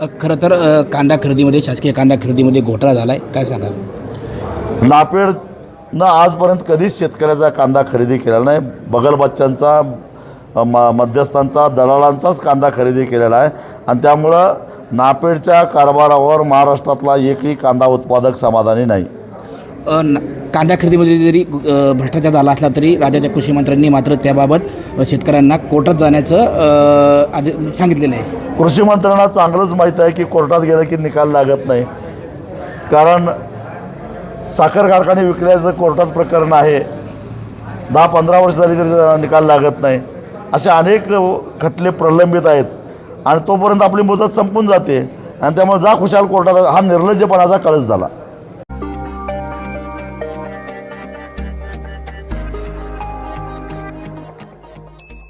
खरं तर कांदा खरेदीमध्ये शासकीय कांदा खरेदीमध्ये घोटाळा झाला आहे काय सांगाल? नापेडनं आजपर्यंत कधीच शेतकऱ्याचा कांदा खरेदी केला नाही. बगल बच्चांचा म मध्यस्थांचा दलालांचाच कांदा खरेदी केलेला आहे. आणि त्यामुळं नापेडच्या कारभारावर महाराष्ट्रातला एकही कांदा उत्पादक समाधानी नाही. कांदा खरेदीमध्ये जरी भ्रष्टाचार झाला असला तरी राज्याच्या कृषी मंत्र्यांनी मात्र त्याबाबत शेतकऱ्यांना कोर्टात जाण्याचं आधी सांगितलेलं आहे. कृषी मंत्र्यांना चांगलंच माहीत आहे की कोर्टात गेलं की निकाल लागत नाही. कारण साखर कारखाने विकल्याचं कोर्टात प्रकरण आहे. दहा पंधरा वर्ष झाली तरी निकाल लागत नाही. असे अनेक खटले प्रलंबित आहेत. आणि तोपर्यंत आपली मुदत संपून जाते. आणि त्यामुळे जा खुशाल कोर्टात हा निर्लज्जपणाचा कळस झाला.